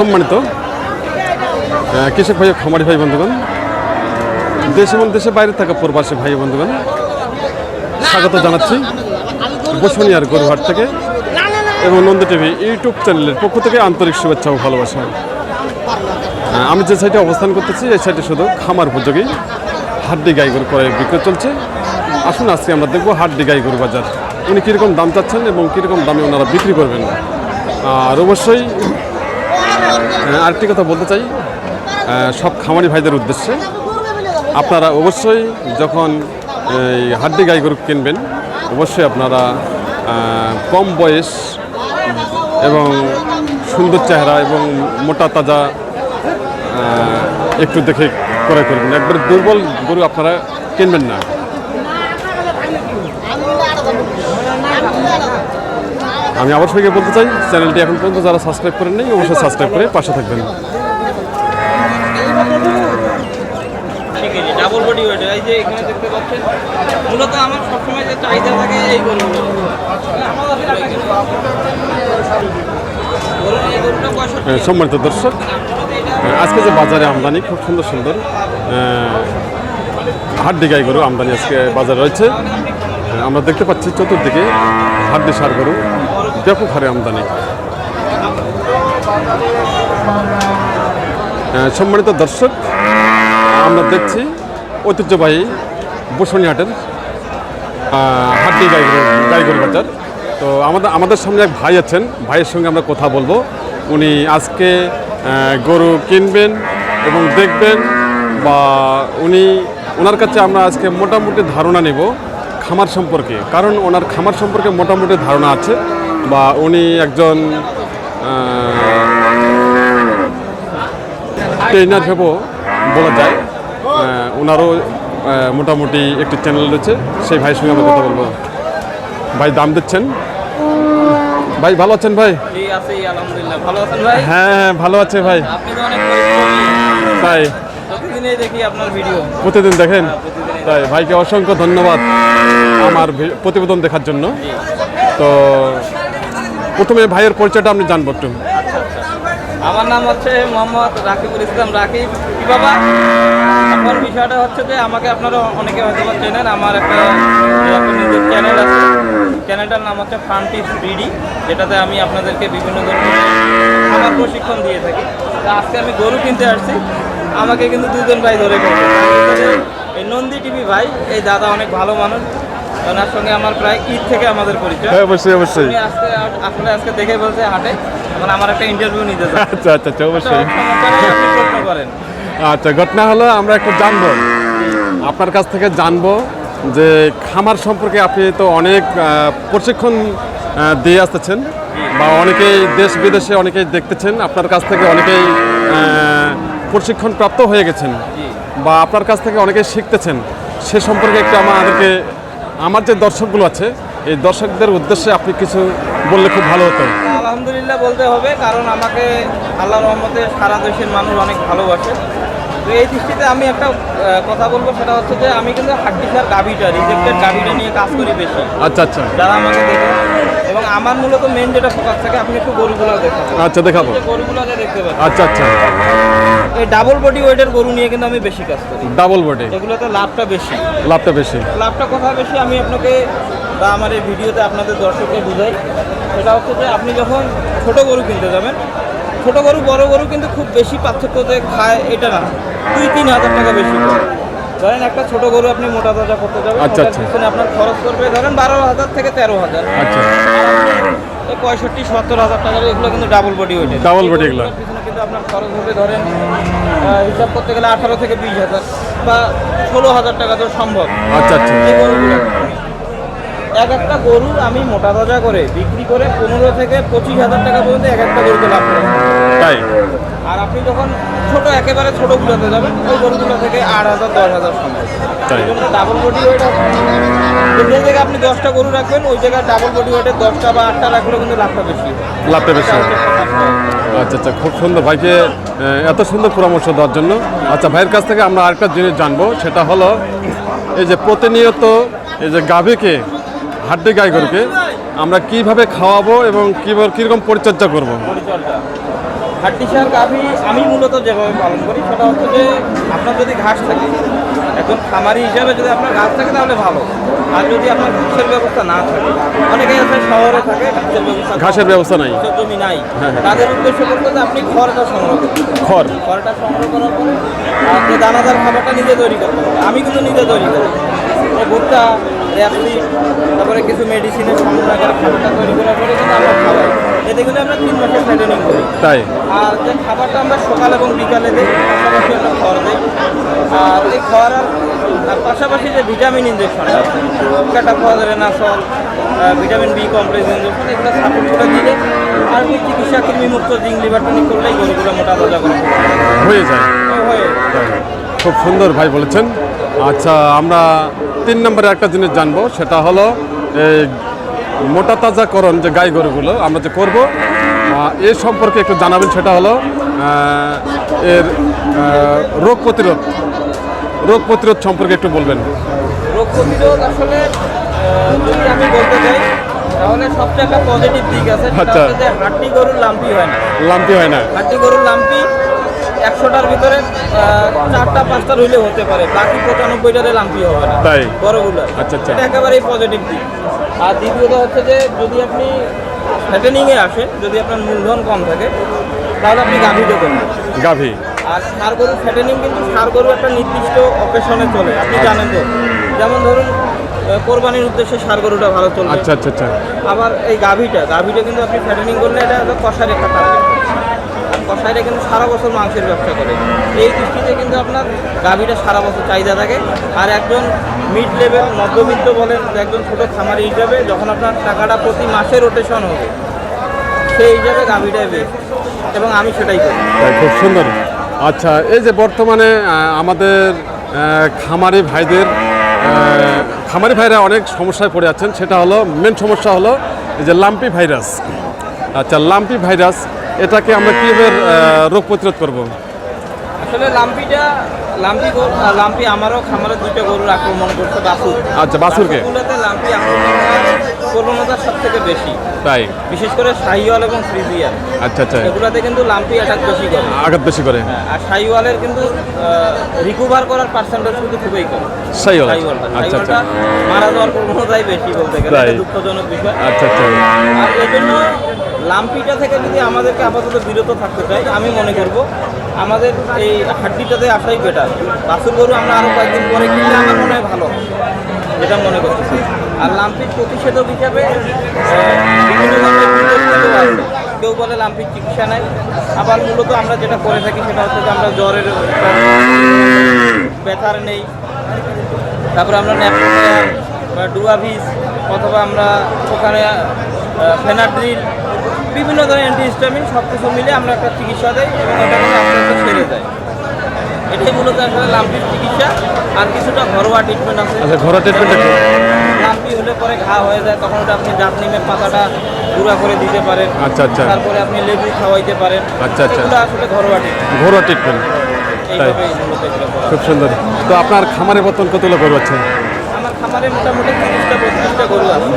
সম্মানিত কৃষক ভাই খামারি ভাই বন্ধুগণ, দেশ এবং দেশের বাইরে থাকা প্রবাসী ভাই বন্ধুগণ, স্বাগত জানাচ্ছি বসুনিয়ার গরুহাট থেকে এবং নন্দ টিভি ইউটিউব চ্যানেলের পক্ষ থেকে আন্তরিক শুভেচ্ছা ও ভালোবাসা। আমি যে সাইটে অবস্থান করতেছি, এই সাইটে শুধু খামার উপযোগী হাড্ডি গাই গরু করে বিক্রয় চলছে। আসুন, আজকে আমরা দেখব হাড্ডি গাই গরু বাজার। উনি কীরকম দাম চাচ্ছেন এবং কীরকম দামে ওনারা বিক্রি করবেন। আর অবশ্যই আরেকটি কথা বলতে চাই। সব খামারি ভাইদের উদ্দেশ্যে আপনারা অবশ্যই যখন এই হাড্ডি গাই গরু কিনবেন, অবশ্যই আপনারা কম বয়স এবং সুন্দর চেহারা এবং মোটা তাজা একটু দেখে ক্রয় করবেন। একবারে দুর্বল গরু আপনারা কিনবেন না। আমি আবার সবাইকে বলতে চাই চ্যানেলটি এখন পর্যন্ত যারা সাবস্ক্রাইব করেন নাই অবশ্যই সাবস্ক্রাইব করে পাশে থাকবেন। ডাবল বডি ওয়েট এই যে এখানে দেখতে পাচ্ছেন মূলত আমার সবসময় যে চাহিদা থাকে এই গরুগুলো গরুর এই গরুটা পঁয়ষট্টি আহ, সম্মানিত দর্শক আজকে যে বাজারে আমদানি খুব সুন্দর সুন্দর হাড্ডি গাই গরু আমদানি আজকে বাজারে রয়েছে। আমরা দেখতে পাচ্ছি চতুর্দিকে হাড্ডি সার গরু। ব্যাপক হারে আমদানি। সম্মানিত দর্শক আমরা দেখছি ঐতিহ্যবাহী বসুনিহাটের আহ, হাড্ডি গাই গরু গাই গরু বাজার। তো আমাদের আমাদের সামনে এক ভাই আছেন ভাইয়ের সঙ্গে আমরা কথা বলব। উনি আজকে গরু কিনবেন এবং দেখবেন বা উনি ওনার কাছে আমরা আজকে মোটামুটি ধারণা নেব খামার সম্পর্কে। কারণ ওনার খামার সম্পর্কে মোটামুটি ধারণা আছে। বা উনি একজন ট্রেনার ভেবেও বলা যায়। ওনারও মোটামুটি একটি চ্যানেল রয়েছে। সেই ভাইয়ের সঙ্গে আমরা কথা বলব। ভাই দাম দিচ্ছেন? ভাই ভালো আছেন ভাই? হ্যাঁ হ্যাঁ ভালো আছে ভাই। তাই। প্রতিদিন দেখেন? তাই ভাইকে অসংখ্য ধন্যবাদ আমার প্রতিবেদন দেখার জন্য। তো প্রথমে ভাইয়ের পরিচয়টা আপনি জানব একটু। আমার নাম হচ্ছে মোহাম্মদ রাকিবুল ইসলাম রাকিব। কি বাবা? এখন বিষয়টা হচ্ছে যে আমাকে আপনারা অনেকে হয়তো চেনেন, আমার একটা নিজের চ্যানেল আছে। চ্যানেলটার নাম হচ্ছে ফান্টিস বিডি যেটাতে আমি আপনাদেরকে বিভিন্ন ধরনের আমার প্রশিক্ষণ দিয়ে থাকি। আজকে আমি গরু কিনতে আসছি। আমাকে কিন্তু দুজন ভাই ধরে এই নন্দী টিভি ভাই, এই দাদা অনেক ভালো মানুষ। ওনার সঙ্গে আমার প্রায় ঈদ থেকে আমাদের পরিচয়। হ্যাঁ অবশ্যই অবশ্যই। আজকে আসলে আজকে দেখে বলছে হাটে এখন আমার একটা ইন্টারভিউ নিতে চাই। আচ্ছা আচ্ছা আচ্ছা অবশ্যই। করেন। আচ্ছা ঘটনা হলো আমরা একটু জানব। আপনার কাছ থেকে জানব যে খামার সম্পর্কে আপনি তো অনেক প্রশিক্ষণ দিয়ে আসতেছেন বা অনেকেই দেশ বিদেশে অনেকেই দেখতেছেন। আপনার কাছ থেকে অনেকেই প্রশিক্ষণ প্রাপ্ত হয়ে গেছেন বা আপনার কাছ থেকে অনেকেই শিখতেছেন। সে সম্পর্কে একটু আমাদেরকে আমার যে দর্শকগুলো আছে, এই দর্শকদের উদ্দেশ্যে আপনি কিছু বললে খুব ভালো হতো। আলহামদুলিল্লাহ বলতে হবে, কারণ আমাকে আল্লাহ রহমতে সারা দেশের মানুষ অনেক ভালোবাসে। তো এই দৃষ্টিতে আমি একটা কথা বলব সেটা হচ্ছে যে আমি কিন্তু হাড্ডিসার গাভিটা রিজেক্টেড গাভিটা নিয়ে কাজ করি বেশি। আচ্ছা আচ্ছা। যারা আমাকে দেখে এবং আমার মূলত মেন যেটা ফোকাস থাকে আপনি একটু গরুগুলো দেখেন। আচ্ছা দেখাবো। গরুগুলো দেখতে পাচ্ছেন। আচ্ছা আচ্ছা। এই ডাবল বডি ওয়েটের গরু নিয়ে কিন্তু আমি বেশি কাজ করি। ডাবল বডি এগুলোতে লাভটা বেশি। লাভটা বেশি। লাভটা কোথায় বেশি আমি আপনাকে বা আমার এই ভিডিওতে আপনাদের দর্শককে বুঝাই। সেটা হচ্ছে যে আপনি যখন ছোট গরু কিনতে যাবেন ছোট গরু বড় গরু কিন্তু খুব বেশি পার্থক্যতে খায় এটা না। দুই তিন হাজার টাকা বেশি। ধরেন একটা ছোট গরু আপনি মোটা তাজা করতে যাবেন আচ্ছা, আচ্ছা। আপনার খরচ করবে ধরেন বারো হাজার থেকে তেরো হাজার। আচ্ছা। পঁয়ষট্টি সত্তর হাজার টাকার এগুলো কিন্তু ডাবল বডি ওয়েটে ডাবল বডি এগুলো। পিছনে কিন্তু আপনার খরচ হবে ধরেন হিসাব করতে গেলে আঠারো থেকে বিশ হাজার বা ষোলো হাজার টাকা তো সম্ভব। আচ্ছা আচ্ছা। এক একটা গরু আমি মোটা তাজা করে বিক্রি করে পনেরো থেকে পঁচিশ হাজার টাকা পর্যন্ত এক একটা গরুতে লাভ করে। তাই? আর আপনি যখন ছোট একেবারে ছোট গুলোতে যাবেন ওই গরুগুলো থেকে আট হাজার দশ হাজার সম্ভব। এই জন্য ডাবল বডি ওয়েট আছে। যে জায়গায় আপনি দশটা গরু রাখবেন ওই জায়গায় ডাবল বডি ওয়েটের দশটা বা আটটা রাখলে কিন্তু লাভটা বেশি। লাভটা বেশি আচ্ছা আচ্ছা খুব সুন্দর। ভাইকে এত সুন্দর পরামর্শ দেওয়ার জন্য। আচ্ছা ভাইয়ের কাছ থেকে আমরা আরেকটা জিনিস জানব সেটা হলো এই যে প্রতিনিয়ত এই যে গাভীকে হাড্ডি গাই গরুকে আমরা কীভাবে খাওয়াবো এবং কীভাবে কীরকম পরিচর্যা করব? হাড্ডি সার গাভী আমি মূলত যেভাবে পালন করি সেটা হচ্ছে যে আপনার যদি ঘাস থাকে একজন খামারি হিসাবে যদি আপনার ঘাস থাকে তাহলে ভালো। আর যদি আপনার ঘাসের ব্যবস্থা না থাকে অনেকে আছে শহরে থাকে ঘাসের ব্যবস্থা। ঘাসের ব্যবস্থা নাই। জমি নাই। হ্যাঁ, হ্যাঁ। তাদের উদ্দেশ্য বলতে যে আপনি খড়টা সংগ্রহ করুন। খড়। খড়টা সংগ্রহ করার পরে আপনি দানাদার খাবারটা নিজে তৈরি করতে হবে। আমি কিন্তু নিজে তৈরি করি। ভুট্টা র্যাপসি তারপরে কিছু মেডিসিনের সমন্বয় করে খাবারটা তৈরি করার পরে কিন্তু আমরা খাওয়াই। এতে কিন্তু আমরা তিন মাসের ফ্যাটেনিং করি। তাই? আর যে খাবারটা আমরা সকাল এবং বিকালে দিই পাশাপাশি আমরা খড় দিই আর এই খড় আর পাশাপাশি যে ভিটামিন ইঞ্জেকশনটা ক্যাটাফল রেনাসল ভিটামিন বি কমপ্লেক্স ইঞ্জেকশন এগুলো সাপোর্ট করে দিলে আর ওই চিকিৎসা কৃমিমুক্ত জিং লিভার টনিক করলেই গরুগুলো মোটা তাজা করে। হয়ে যায়। হয়ে। খুব সুন্দর ভাই বলেছেন। আচ্ছা আমরা তিন নম্বরে একটা জিনিস জানব সেটা হলো এই মোটা তাজাকরণ যে গাই গরুগুলো আমরা যে করব এ সম্পর্কে একটু জানাবেন সেটা হলো এর রোগ প্রতিরোধ রোগ প্রতিরোধ সম্পর্কে একটু বলবেন। রোগ প্রতিরোধ আসলে যদি আমি বলতে চাই তাহলে সবচেয়ে একটা পজিটিভ দিক আছে সেটা আচ্ছা। হচ্ছে যে হাড্ডি গরুর লাম্পি হয় না। লাম্পি হয় না। হাড্ডি গরুর লাম্পি একশোটার ভিতরে চারটা পাঁচটা রইলে হতে পারে। বাকি পঁচানব্বইটারে লাম্পি হবে না। তাই? বড়গুলো। আচ্ছা, আচ্ছা। এটা একেবারেই পজিটিভ দিক। আর দ্বিতীয়ত হচ্ছে যে যদি আপনি ফ্যাটেনিংয়ে আসে যদি আপনার মূলধন কম থাকে তাহলে আপনি গাভী দেবেন না। গাভী? আর সার গরুর ফ্যাটেনিং কিন্তু সার গরু একটা নির্দিষ্ট অকেশনে চলে আপনি জানেন তো। যেমন ধরুন কোরবানির উদ্দেশ্যে সার গরুটা ভালো চলবে। আচ্ছা আচ্ছা আচ্ছা। আবার এই গাভীটা গাভীটা কিন্তু আপনি ফ্যাটেনিং করলে এটা কষার একটা টার্গেট আর কষাইটা কিন্তু সারা বছর মাংসের ব্যবসা করে। এই দৃষ্টিতে কিন্তু আপনার গাভীটা সারা বছর চাহিদা থাকে। আর একজন মিড লেভেল মধ্যবিত্ত বলেন, একজন ছোটো খামারি হিসাবে যখন আপনার টাকাটা প্রতি মাসে রোটেশন হবে, সেই হিসাবে গাভীটাই বেস্ট এবং আমি সেটাই করি। খুব সুন্দর। আচ্ছা এই যে বর্তমানে আমাদের খামারি ভাইদের খামারি ভাইরা অনেক সমস্যায় পড়ে আছেন। সেটা হলো মেন সমস্যা হলো এই যে লাম্পি ভাইরাস। আচ্ছা লাম্পি ভাইরাস এটাকে আমরা কীভাবে রোগ প্রতিরোধ করব? আসলে লাম্পিটা লাম্পি লাম্পি আমারও খামারে দুটো গরুর আক্রমণ করছে বাসুর আচ্ছা? বাছুরগুলোতে লাম্পি প্রবণতা সব থেকে বেশি। তাই? বিশেষ করে শাহিওয়াল এবং ফ্রিজিয়ান আচ্ছা আচ্ছা। এগুলাতে কিন্তু লাম্পি অ্যাটাক বেশি করে। আঘাত বেশি করে? হ্যাঁ, আর শাহিওয়ালের কিন্তু রিকভার করার পার্সেন্টেজ কিন্তু খুবই কম। শাহিওয়ালটা। আচ্ছা। আচ্ছা মারা যাওয়ার প্রবণতাই বেশি বলতে গেলে দুঃখজনক বিষয়। আচ্ছা আচ্ছা। আর এই জন্য লাম্পিটা থেকে যদি আমাদেরকে আপাতত বিরত থাকতে চাই আমি মনে করব আমাদের এই হাড্ডিটাতে আসাই বেটার বাসুর গরু আমরা আরও কয়েকদিন পরে কিনলে আমার মনে হয় ভালো এটা মনে করতেছি। আর লাম্পির প্রতিষেধক হিসাবে কেউ বলে লাম্পির চিকিৎসা নেয় আবার মূলত আমরা যেটা করে থাকি সেটা হচ্ছে যে আমরা জ্বরের ব্যথার নেই। তারপরে আমরা ন্যাপথলিন বা ডুয়াভিস অথবা আমরা ওখানে ফেনাড্রিল বিভিন্ন ধরনের অ্যান্টিহিস্টামিন সব কিছু মিলে আমরা একটা চিকিৎসা দেই এবং এটা আস্তে আস্তে সেরে যায়। এটাই মূলত আসলে লাম্পির চিকিৎসা আর কিছুটা ঘরোয়া ট্রিটমেন্ট আছে। আচ্ছা ঘরোয়া ট্রিটমেন্ট লাম্পি হলে পরে ঘা হয়ে যায় তখন ওটা আপনি জাত নিমের পাতাটা গুঁড়া করে দিতে পারেন। আচ্ছা, আচ্ছা। তারপরে আপনি লেবু খাওয়াইতে পারেন। আচ্ছা, আচ্ছা। এগুলো আসলে ঘরোয়া ট্রিটমেন্ট ঘরোয়া ট্রিটমেন্ট। খুব সুন্দর। তো আপনার খামারে বর্তমান কতগুলো গরু আছে?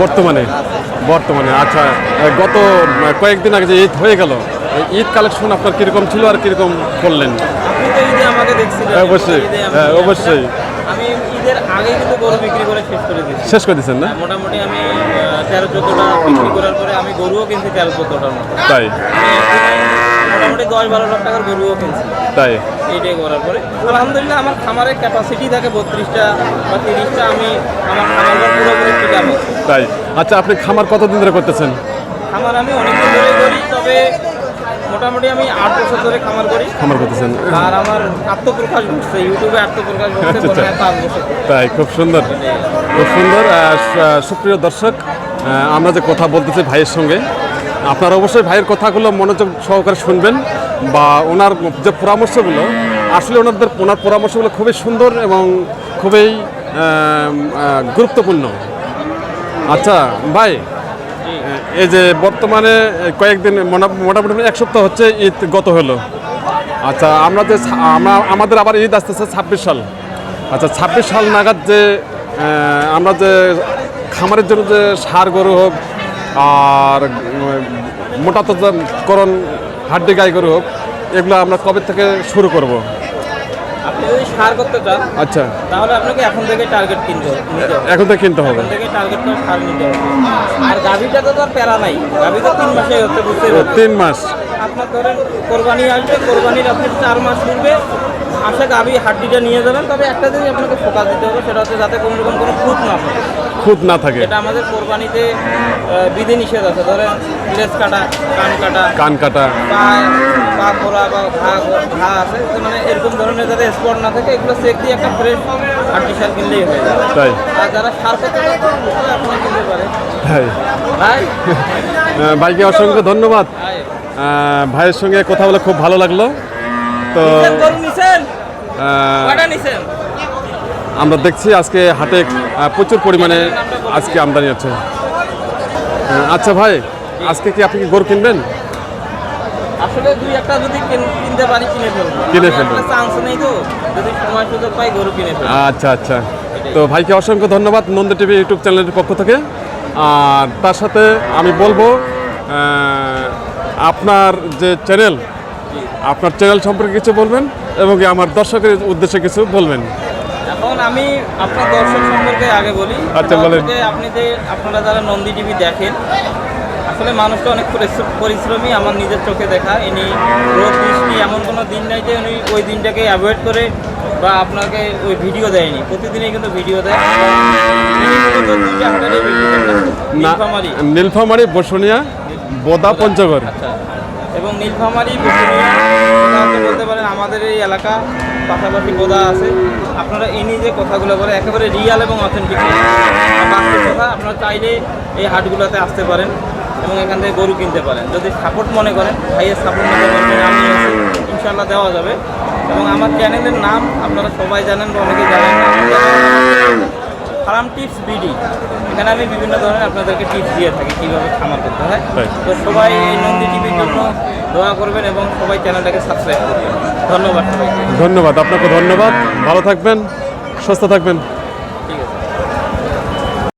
বর্তমানে? বর্তমানে আচ্ছা গত কয়েকদিন আগে যে ঈদ হয়ে গেল ঈদ কালেকশন আপনার কীরকম ছিল আর কীরকম করলেন? হ্যাঁ, অবশ্যই। হ্যাঁ, অবশ্যই। আমি ঈদের আগে কিন্তু গরু বিক্রি করে শেষ করে দিচ্ছি শেষ করে দিচ্ছেন না? মোটামুটি আমি তেরো চোদ্দোটা বিক্রি করার পরে আমি গরুও কিনছি তেরো চোদ্দোটার মতো। তাই? মোটামুটি দশ বারো লাখ টাকার গরুও কিনছি। তাই? এইটাই করার পরে। আলহামদুলিল্লাহ আমার খামারের ক্যাপাসিটি থাকে বত্রিশটা বা তিরিশটা আমি আমার খামারটা পুরোপুরি ফিল আপ তাই? আচ্ছা আপনি খামার কতদিন ধরে করতেছেন? খামার আমি অনেকদিন ধরে করি তবে মোটামুটি আমি আট বছর ধরে খামার করি। খামার করতেছেন। আর আমার আত্মপ্রকাশ ঘটছে ইউটিউবে আত্মপ্রকাশ ঘটছে আচ্ছা, আচ্ছা। পাঁচ বছর। তাই খুব সুন্দর। খুব সুন্দর। সুপ্রিয় দর্শক আমরা যে কথা বলতেছি ভাইয়ের সঙ্গে আপনারা অবশ্যই ভাইয়ের কথাগুলো মনোযোগ সহকারে শুনবেন বা ওনার যে পরামর্শগুলো, আসলে ওনাদের ওনার পরামর্শগুলো খুবই সুন্দর এবং খুবই গুরুত্বপূর্ণ। আচ্ছা ভাই এই যে বর্তমানে কয়েকদিন মোটা- মোটামুটি এক সপ্তাহ হচ্ছে ঈদ গত হলো। আচ্ছা আমরা যে আমাদের আবার ঈদ আসতেছে ছাব্বিশ সাল। আচ্ছা ছাব্বিশ সাল নাগাদ যে আমরা যে খামারের জন্য যে সার গরু হোক আর মোটা করণ হাড্ডি গাই গরু হোক এগুলো আমরা কবে থেকে শুরু করব? আপনি যদি সার করতে চান আচ্ছা। তাহলে আপনাকে এখন থেকে টার্গেট কিনতে হবে এখন থেকে কিনতে হবে। থেকে টার্গেট করে সার নিতে হবে। আর তো আর প্যারা নাই তিন মাসে হচ্ছে তিন মাস। আপনার ধরেন কোরবানি আসবে কোরবানির আপনি চার মাস পূর্বে আসে গাভি হাড্ডিটা নিয়ে যাবেন। তবে একটা জিনিস আপনাকে ফোকাস দিতে হবে সেটা হচ্ছে যাতে কোনো রকম কোনো খুঁত না হয় খুদ না থাকে। এটা আমাদের কোরবানিতে বিধি নিষেধ আছে। ধরেন লেজ কাটা কান কাটা কান কাটা। পা পা ফোড়া বা ঘা ঘা আছে। মানে এরকম ধরনের যাতে স্পট না থাকে এগুলো চেক দিয়ে একটা ফ্রেশ হাড্ডি সার কিনলেই হয়ে যাবে। তাই। আর যারা সার করতে আপনারা কিনতে পারে। ভাই? ভাইকে অসংখ্য ধন্যবাদ। ভাইয়ের সঙ্গে কথা বলে খুব ভালো লাগল। তো আমরা দেখছি আজকে হাটে প্রচুর পরিমাণে আজকে আমদানি আছে আচ্ছা ভাই আজকে কি আপনি কি গরু কিনবেন? আসলে দুই একটা যদি কিনতে পারি কিনে ফেলব। কিনে ফেলবেন। চান্স নেই তো। যদি সময় সুযোগ পাই গরু কিনে ফেলব। আচ্ছা আচ্ছা। তো ভাইকে অসংখ্য ধন্যবাদ নন্দী টিভি ইউটিউব চ্যানেলের পক্ষ থেকে। আর তার সাথে আমি বলব আপনার যে চ্যানেল আপনার চ্যানেল সম্পর্কে কিছু বলবেন এবং আমার দর্শকের উদ্দেশ্যে কিছু বলবেন? এখন আমি আপনার দর্শক সম্পর্কে আগে বলি। আচ্ছা, বলেন। আপনি যে আপনারা যারা নন্দী টিভি দেখেন আসলে মানুষটা অনেক পরিশ্র- পরিশ্রমী আমার নিজের চোখে দেখা। ইনি রোদ বৃষ্টি এমন কোনো দিন নাই যে উনি ওই দিনটাকে অ্যাভয়েড করে বা আপনাকে ওই ভিডিও দেয়নি। প্রতিদিনই কিন্তু ভিডিও দেয়। নীলফামারী। নীলফামারি বসুনিয়া। বোদা পঞ্চগড়। আচ্ছা এবং নীলফামারি বলতে পারেন, আমাদের এই এলাকা, পাশাপাশি বোদা আছে। আপনারা ইনি যে কথাগুলো বলে একেবারে রিয়াল এবং অথেন্টিক কথা। আপনারা চাইলে এই হাটগুলোতে আসতে পারেন এবং এখান থেকে গরু কিনতে পারেন। যদি সাপোর্ট মনে করেন, ভাইয়ের সাপোর্ট মনে করেন ইনশাল্লাহ দেওয়া যাবে। এবং আমার চ্যানেলের নাম আপনারা সবাই জানেন বা অনেকে জানেন ফার্ম টিপস বিডি। এখানে আমি বিভিন্ন ধরনের আপনাদেরকে টিপস দিয়ে থাকি কীভাবে খামার করতে হয়। তো সবাই এই নন্দী টিভির জন্য দোয়া করবেন এবং সবাই চ্যানেলটাকে সাবস্ক্রাইব করবেন। ধন্যবাদ ধন্যবাদ আপনাকে ধন্যবাদ। ভালো থাকবেন সুস্থ থাকবেন।